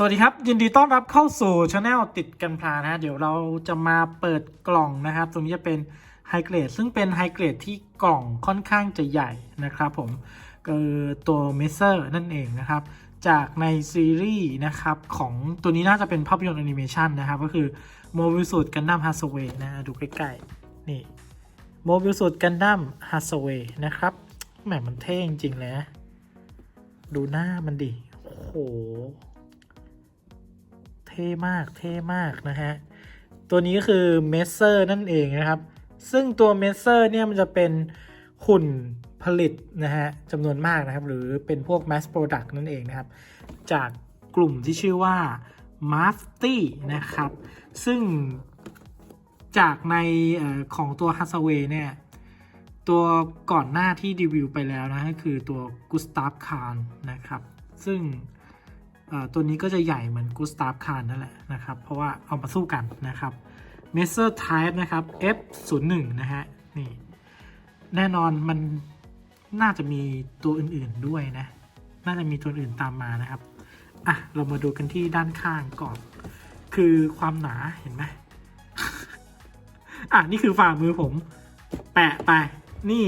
สวัสดีครับ ยินดีต้อนรับเข้าสู่ช anel ติดกันพลานะฮะเดี๋ยวเราจะมาเปิดกล่องนะครับ ตรงนี้จะเป็นไฮเกรดซึ่งเป็นไฮเกรดที่กล่องค่อนข้างจะใหญ่นะครับผมคือตัวเมเซอร์นั่นเองนะครับ จากในซีรีส์นะครับ ของตัวนี้น่าจะเป็นภาพยนตร์แอนิเมชันนะครับ ก็คือโมบิลสูตรกันดั้มฮัสเวย์นะดูใกล้ๆ นี่โมบิลสูตรกันดั้มฮัสเวย์นะครับแหมมันเท่จริงๆเลยนะดูหน้ามันดิโอ้โห ท่มากเท่มากนะฮะ ตัวนี้ก็คือเมสเซอร์นั่นเองนะครับ ซึ่งตัวเมสเซอร์เนี่ยมันจะเป็นหุ่นผลิตนะฮะจำนวนมากนะครับ หรือเป็นพวก mass product นั่นเองนะครับ จากกลุ่มที่ชื่อว่า m a f t y นะครับ ซึ่งจากในอของตัว h a s a w a y เนี่ย ตัวก่อนหน้าที่รีวิวไปแล้วนะก็คือตัว Gustav Kahn นะครับ ซึ่ง ตัวนี้ก็จะใหญ่เหมือนกูสตาฟคานนั่นแหละนะครับ เพราะว่าเอามาสู้กันนะครับ m e s s e r Type นะครับ F01 นะฮะ นี่ แน่นอนมันน่าจะมีตัวอื่นๆด้วยนะ น่าจะมีตัวอื่นตามมานะครับ อะ เรามาดูกันที่ด้านข้างก่อน คือความหนาเห็นไหมอะ นี่คือฝ่ามือผม แปะไป นี่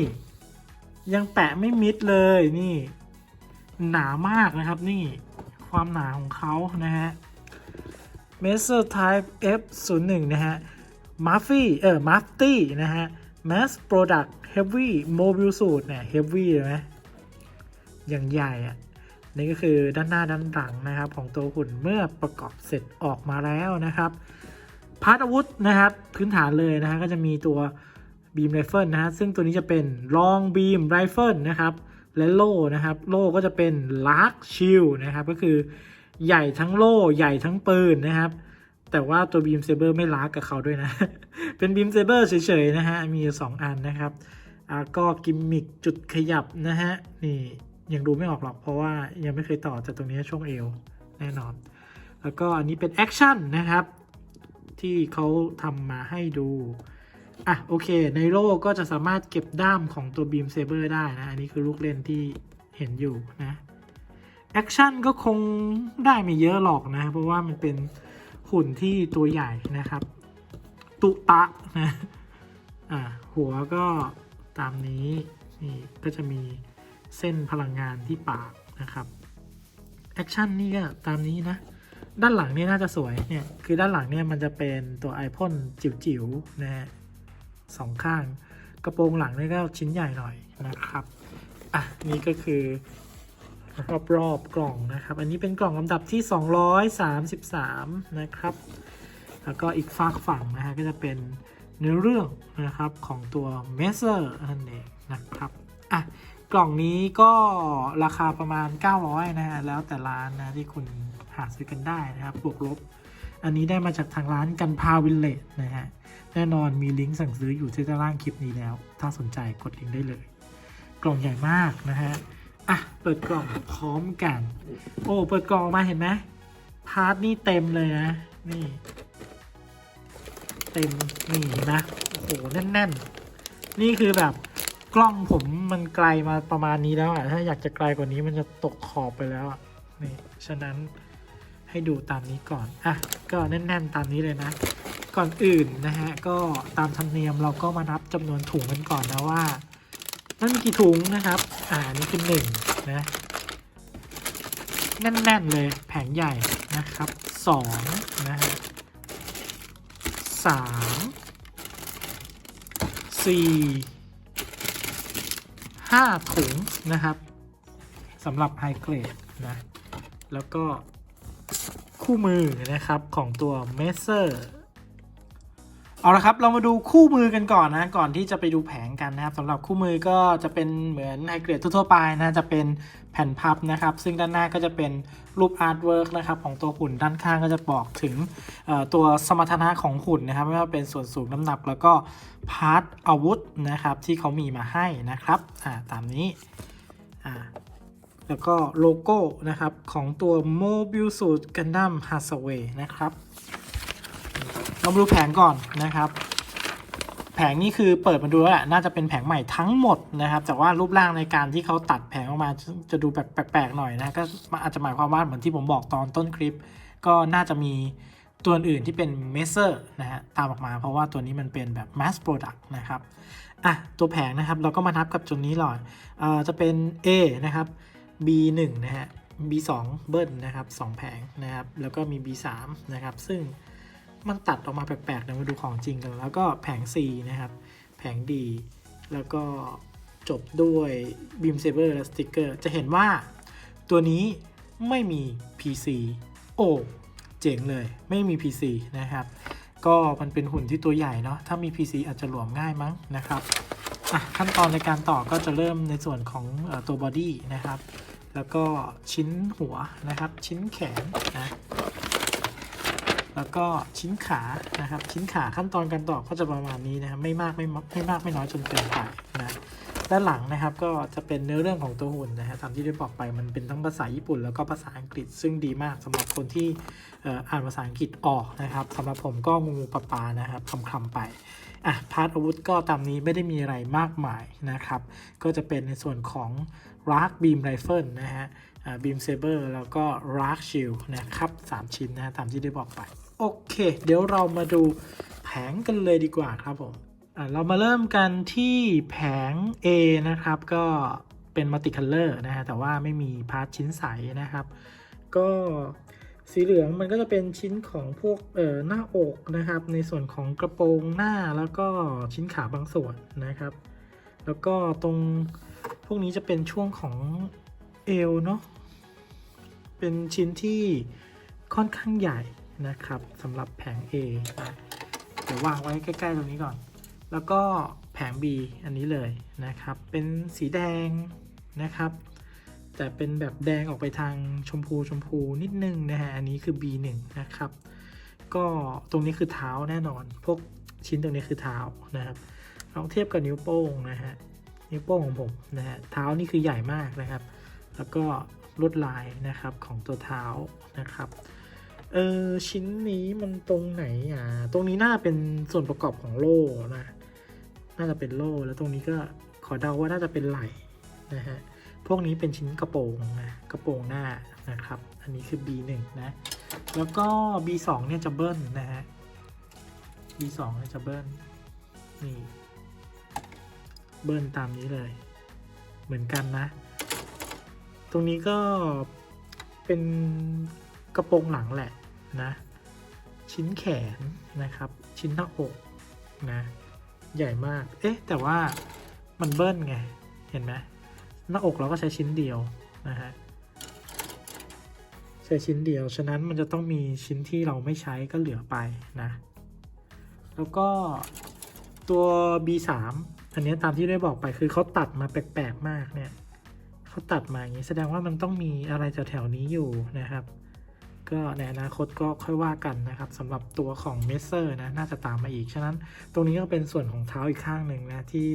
ยังแปะไม่มิดเลยนี่ หนามากนะครับนี่ ความหนาของเขานะฮะ m e s e r Type F01 นะฮะ m u f f y เออ m u f t y นะฮะ Mass Product Heavy Mobile Suit เนี่ย Heavy เลยไหมอย่างใหญ่อะนี่ก็คือด้านหน้าด้านหลังนะครับ ของตัวหุ่นเมื่อประกอบเสร็จออกมาแล้วนะครับพาร์ทอาวุธนะครับพื้นฐานเลยนะฮะก็จะมีตัว Beam Rifle นะฮะซึ่งตัวนี้จะเป็น Long Beam Rifle นะครับ และโล่นะครับ โล่ก็จะเป็น Lark Shield นะครับ ก็คือใหญ่ทั้งโล่ใหญ่ทั้งปืนนะครับ แต่ว่าตัว Beam Saber ไม่ลากกับเขาด้วยนะ เป็น Beam Saber เฉยๆนะฮะ มีอยู่สองอันนะครับอ่าก็กิมมิกจุดขยับนะฮะ นี่ยังดูไม่ออกหรอกเพราะว่ายังไม่เคยต่อจากตรงนี้ช่วงเอวแน่นอน แล้วก็อันนี้เป็นแอคชั่นนะครับ ที่เขาทำมาให้ดู อะโอเค ในโลกก็จะสามารถเก็บด้ามของตัว Beam Saber ได้นะ อันนี้คือลูกเล่นที่เห็นอยู่นะแอคชั่นก็คงได้ไม่เยอะหรอกนะ เพราะว่ามันเป็นหุ่นที่ตัวใหญ่นะครับ ตุตะนะอะหัวก็ตามนี้นี่ก็จะมีเส้นพลังงานที่ปากนะครับแอคชั่นนี่ก็ตามนี้นะ ด้านหลังนี่น่าจะสวยเนี่ย คือด้านหลังเนี่ยมันจะเป็นตัวไอพ่นจิ๋วๆนะฮะ สองข้าง กระโปรงหลังนี่ก็ชิ้นใหญ่หน่อยนะครับ อะ นี่ก็คือรอบรอบๆกล่องนะครับ อันนี้เป็นกล่องลำดับที่ 233 นะครับ แล้วก็อีกฝากฝั่งนะฮะก็จะเป็นเนื้อเรื่องนะครับของตัวเมเซอร์นั่นเองนะครับอะกล่องนี้ก็ราคาประมาณ 900 นะฮะ แล้วแต่ร้านนะที่คุณหาซื้อกันได้นะครับ บวกลบ อันนี้ได้มาจากทางร้านกันพาวิลเลจนะฮะ แน่นอนมีลิงก์สั่งซื้ออยู่ที่ด้านล่างคลิปนี้แล้ว ถ้าสนใจกดลิงก์ได้เลย กล่องใหญ่มากนะฮะ อะ เปิดกล่องพร้อมกัน โอ้ เปิดกล่องออกมาเห็นไหมพาร์ทนี่เต็มเลยนะ นี่ เต็ม นี่นะ โอ้โห แน่น ๆ นี่คือแบบกล้องผมมันไกลมาประมาณนี้แล้วอะถ้าอยากจะไกลกว่านี้มันจะตกขอบไปแล้วอะนี่ ฉะนั้น ให้ดูตามนี้ก่อน อะ ก็แน่น ๆ ตามนี้เลยนะ ก่อนอื่นนะฮะ ก็ตามธรรมเนียมเราก็มานับจำนวนถุงกันก่อนนะว่า นั่นมีกี่ถุงนะครับ อ่านนี่คือหนึ่งนะ แน่น ๆ เลยแผงใหญ่นะครับสองนะฮะสามสี่ห้าถุงนะครับสำหรับไฮเกรดนะ แล้วก็ คู่มือนะครับของตัวเมเซอร์เอาละครับ เรามาดูคู่มือกันก่อนนะ ก่อนที่จะไปดูแผงกันนะครับสำหรับคู่มือก็จะเป็นเหมือนไฮเกรดทั่วไปนะจะเป็นแผ่นพับนะครับ ซึ่งด้านหน้าก็จะเป็นรูปอาร์ตเวิร์กนะครับของตัวหุ่นด้านข้างก็จะบอกถึงตัวสมรรถนะของหุ่นนะครับ ไม่ว่าเป็นส่วนสูงน้ำหนักแล้วก็พาร์ทอาวุธนะครับที่เขามีมาให้นะครับอ่าตามนี้อ่า แล้วก็โลโก้นะครับของตัว Mobile Suit Gundam Hathaway นะครับเรามาดูแผงก่อนนะครับ แผงนี่คือเปิดมาดูแล้วแหละน่าจะเป็นแผงใหม่ทั้งหมดนะครับแต่ว่ารูปร่างในการที่เขาตัดแผงออกมาจะดูแบบแปลกๆหน่อยนะก็อาจจะหมายความว่าเหมือนที่ผมบอกตอนต้นคลิป ก็น่าจะมีตัวอื่นที่เป็นเมเซอร์นะฮะตามออกมาเพราะว่าตัวนี้มันเป็นแบบ mass product นะครับอะตัวแผงนะครับเราก็มานับกับจุดนี้หน่อยเอ่อจะเป็น A นะครับ B1 นะฮะ B2 เบิ้ลนะครับ2แผงนะครับ แล้วก็มี B3 นะครับ ซึ่งมันตัดออกมาแปลกๆเดี๋ยวมาดูของจริงกัน แล้วก็แผง C นะครับ แผง D แล้วก็จบด้วย Beam Saber และสติกเกอร์ จะเห็นว่าตัวนี้ไม่มี PC โอ้ เจ๋งเลย ไม่มี PC นะครับ ก็มันเป็นหุ่นที่ตัวใหญ่เนาะ ถ้ามี PC อาจจะหลวมง่ายมั้งนะครับ ขั้นตอนในการต่อก็จะเริ่มในส่วนของอตัวบอดี้นะครับ แล้วก็ชิ้นหัวนะครับ ชิ้นแขนนะแล้วก็ชิ้นขานะครับ ชิ้นขาขั้นตอนการต่อก็จะประมาณนี้นะครับ ไม่มากไม่มากไม่มากไม่น้อยจนเกินไปนะ ด้านหลังนะครับก็จะเป็นเนื้อเรื่องของตัวหุ่นนะฮะตามที่ได้บอกไปมันเป็นทั้งภาษาญี่ปุ่น แล้วก็ภาษาอังกฤษซึ่งดีมากสำหรับคนที่อ่อานภาษาอังกฤษออกนะครับสำหรับผมก็งูปลาปานะครับคำๆไปอะพาร์ทอาวุธก็ตามนี้ไม่ได้มีอะไรมากมายนะครับ ก็จะเป็นในส่วนของ Rack Beam Rifle นะฮะบีมเซเบอร์แล้วก็ Rack Shield นะครับสามชิ้นนะฮะตามที่ได้บอกไป โอเค เดี๋ยวเรามาดูแผงกันเลยดีกว่าครับผม เรามาเริ่มกันที่แผง A นะครับ ก็เป็นมัลติคัลเลอร์นะฮะ แต่ว่าไม่มีพาร์ทชิ้นใสนะครับ ก็สีเหลืองมันก็จะเป็นชิ้นของพวกเอ่อหน้าอกนะครับ ในส่วนของกระโปรงหน้าแล้วก็ชิ้นขาบางส่วนนะครับ แล้วก็ตรงพวกนี้จะเป็นช่วงของเอวเนาะ เป็นชิ้นที่ค่อนข้างใหญ่นะครับสำหรับแผง A นะเดี๋ยววางไว้ใกล้ ๆ ตรงนี้ก่อน แล้วก็แผง B อันนี้เลยนะครับ เป็นสีแดงนะครับ แต่เป็นแบบแดงออกไปทางชมพูชมพูนิดนึงนะฮะ อันนี้คือ B1 นะครับ ก็ตรงนี้คือเท้าแน่นอน พวกชิ้นตรงนี้คือเท้านะครับลองเทียบกับนิ้วโป้งนะฮะ นิ้วโป้งของผมนะฮะ เท้านี่คือใหญ่มากนะครับ แล้วก็ลวดลายนะครับของตัวเท้านะครับเออชิ้นนี้มันตรงไหนอะ ตรงนี้น่าเป็นส่วนประกอบของโล่นะ น่าจะเป็นโล่แล้วตรงนี้ก็ขอเดาว่าน่าจะเป็นไหล่นะฮะพวกนี้เป็นชิ้นกระโปรงนะกระโปรงหน้านะครับ อันนี้คือ B1 นะแล้วก็ B2 เนี่ยจะเบิ้ลนะฮะ B2 เนี่ยจะเบิ้ลนี่เบิ้ลตามนี้เลย เหมือนกันนะ ตรงนี้ก็เป็นกระโปรงหลังแหละนะ ชิ้นแขนนะครับ ชิ้นหน้าอกนะ ใหญ่มาก เอ๊ะ แต่ว่ามันเบิ้ลไง เห็นไหมหน้าอกเราก็ใช้ชิ้นเดียวนะฮะ ใช้ชิ้นเดียว ฉะนั้นมันจะต้องมีชิ้นที่เราไม่ใช้ก็เหลือไปนะ แล้วก็ตัว B3 อันนี้ตามที่ได้บอกไปคือเขาตัดมาแปลกๆมากเนี่ยเขาตัดมาอย่างนี้แสดงว่ามันต้องมีอะไรแถวๆนี้อยู่นะครับ ก็ในอนาคตก็ค่อยว่ากันนะครับสำหรับตัวของเมเซอร์นะน่าจะตามมาอีก ฉะนั้นตรงนี้ก็เป็นส่วนของเท้าอีกข้างหนึ่งนะที่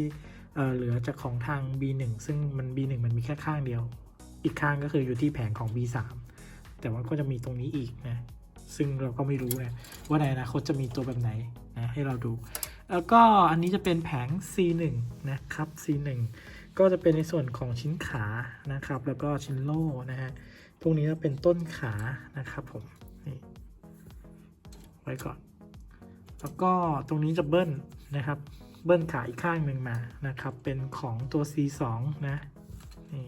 เออเหลือจากของทาง B1 ซึ่งมัน B1 มันมีแค่ข้างเดียว อีกข้างก็คืออยู่ที่แผงของ B3 แต่ว่าก็จะมีตรงนี้อีกนะซึ่งเราก็ไม่รู้นะว่าในอนาคตจะมีตัวแบบไหนนะให้เราดู แล้วก็อันนี้จะเป็นแผง C1 นะครับ C1 ก็จะเป็นในส่วนของชิ้นขานะครับ แล้วก็ชิ้นโล่นะฮะ พวกนี้เป็นต้นขานะครับผมนี่ไว้ก่อน แล้วก็ตรงนี้จะเบิ้ลนะครับ เบิ้ลขาอีกข้างหนึ่งมานะครับ เป็นของตัว C2 นะนี่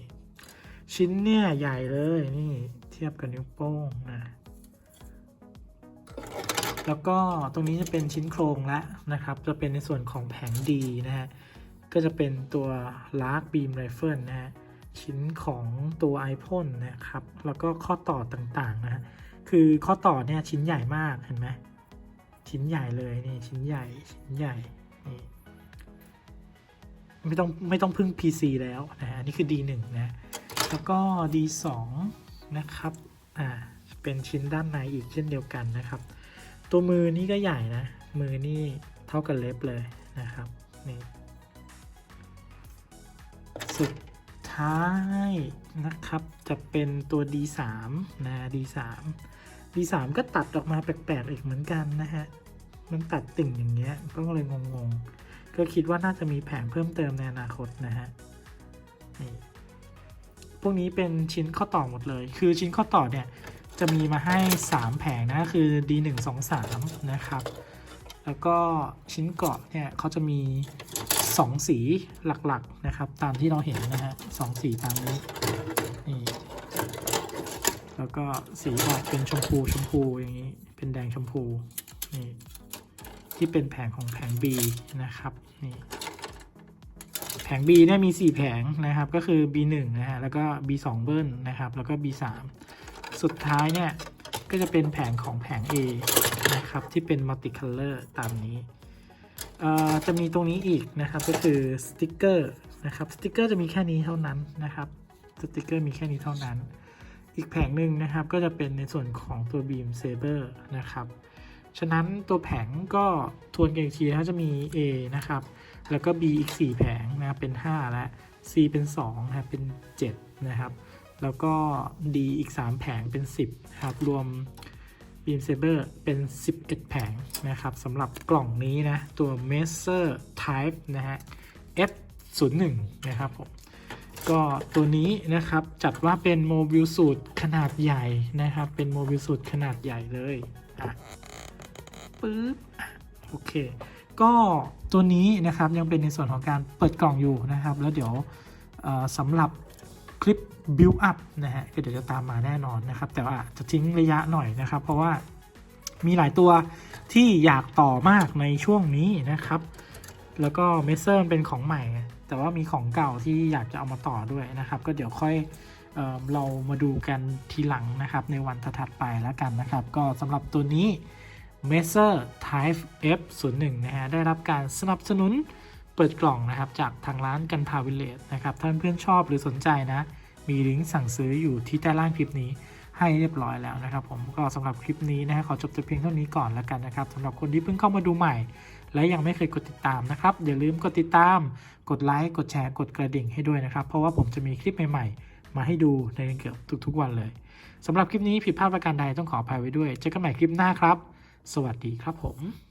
ชิ้นเนี่ยใหญ่เลยนี่เทียบกับนิ้วโป้งนะแล้วก็ตรงนี้จะเป็นชิ้นโครงแล้วนะครับ จะเป็นในส่วนของแผงดีนะฮะ ก็จะเป็นตัว Lark Beam Rifle นะฮะ ชิ้นของตัว iPhone นะครับ แล้วก็ข้อต่อต่างๆนะฮะคือข้อต่อเนี่ยชิ้นใหญ่มากเห็นไหมชิ้นใหญ่เลยนี่ชิ้นใหญ่ชิ้นใหญ่นี่ไม่ต้องไม่ต้องพึ่ง PC แล้วนะฮะอันนี่คือ D1 นะแล้วก็ D2 นะครับอ่าเป็นชิ้นด้านในอีกเช่นเดียวกันนะครับ ตัวมือนี่ก็ใหญ่นะ มือนี่เท่ากับเล็บเลยนะครับนี่สุด ท้ายนะครับ จะเป็นตัว D3 นะ D3 D3 ก็ตัดออกมาแปลกๆอีกเหมือนกันนะฮะ มันตัดติ่งอย่างเงี้ย ก็เลยงงๆ ก็คิดว่าน่าจะมีแผงเพิ่มเติมในอนาคตนะฮะนี่พวกนี้เป็นชิ้นข้อต่อหมดเลย คือชิ้นข้อต่อเนี่ย จะมีมาให้ 3 แผงนะ คือ D 1 2 3 นะครับ แล้วก็ชิ้นเกาะเนี่ยเขาจะมี 2สีหลักๆนะครับ ตามที่เราเห็นนะฮะสองสีตามนี้นี่แล้วก็สีออกเป็นชมพูชมพูอย่างนี้เป็นแดงชมพูนี่ที่เป็นแผงของแผง B นะครับนี่แผง B เนี่ยมี 4 แผงนะครับ ก็คือ B1 นะฮะแล้วก็ B2 เบิ้ลนะครับ แล้วก็ B3 สุดท้ายเนี่ย ก็จะเป็นแผงของแผง A นะครับ ที่เป็น multi color ตามนี้ จะมีตรงนี้อีกนะครับก็คือสติกเกอร์นะครับสติกเกอร์จะมีแค่นี้เท่านั้นนะครับสติกเกอร์มีแค่นี้เท่านั้น อีกแผงหนึ่งนะครับก็จะเป็นในส่วนของตัว Beam Saber นะครับฉะนั้นตัวแผงก็ทวนกันอีกทีนะจะมี A นะครับ แล้วก็ B อีก 4 แผงนะเป็น 5 และ C เป็น2นะเป็น 7 นะครับ แล้วก็ D อีก 3 แผงเป็น 10นะครับรวม Beam Saber เป็น 11 แผงนะครับสำหรับกล่องนี้นะ ตัว Messer Type นะฮะ F01 นะครับผมก็ตัวนี้นะครับจัดว่าเป็นโมบิลสูตรขนาดใหญ่นะครับ เป็นโมบิลสูตรขนาดใหญ่เลยอะปึ๊บโอเค ก็ตัวนี้นะครับยังเป็นในส่วนของการเปิดกล่องอยู่นะครับ แล้วเดี๋ยวสำหรับ คลิป build up นะฮะก็เดี๋ยวจะตามมาแน่นอนนะครับ แต่ว่าจะทิ้งระยะหน่อยนะครับ เพราะว่ามีหลายตัวที่อยากต่อมากในช่วงนี้นะครับ แล้วก็เมสเซอร์เป็นของใหม่ แต่ว่ามีของเก่าที่อยากจะเอามาต่อด้วยนะครับ ก็เดี๋ยวค่อยเออเรามาดูกันทีหลังนะครับ ในวันถัดไปแล้วกันนะครับ ก็สำหรับตัวนี้ m e s e r Type F01 นะฮะได้รับการสนับสนุน เปิดกล่องนะครับจากทางร้านกันพาวิเลตนะครับท่านเพื่อนชอบหรือสนใจนะ มีลิงก์สั่งซื้ออยู่ที่ใต้ล่างคลิปนี้ให้เรียบร้อยแล้วนะครับ ผมก็สำหรับคลิปนี้นะฮะขอจบแต่เพียงเท่านี้ก่อนแล้วกันนะครับสำหรับคนที่เพิ่งเข้ามาดูใหม่ และยังไม่เคยกดติดตามนะครับอย่าลืมกดติดตาม กดไลค์กดแชร์กดกระดิ่งให้ด้วยนะครับ เพราะว่าผมจะมีคลิปใหม่ๆ มาให้ดูในเกือบทุกๆวันเลยสำหรับคลิปนี้ผิดพลาดประการใดต้องขออภัยไว้ด้วยเจอกันใหม่คลิปหน้าครับ สวัสดีครับผม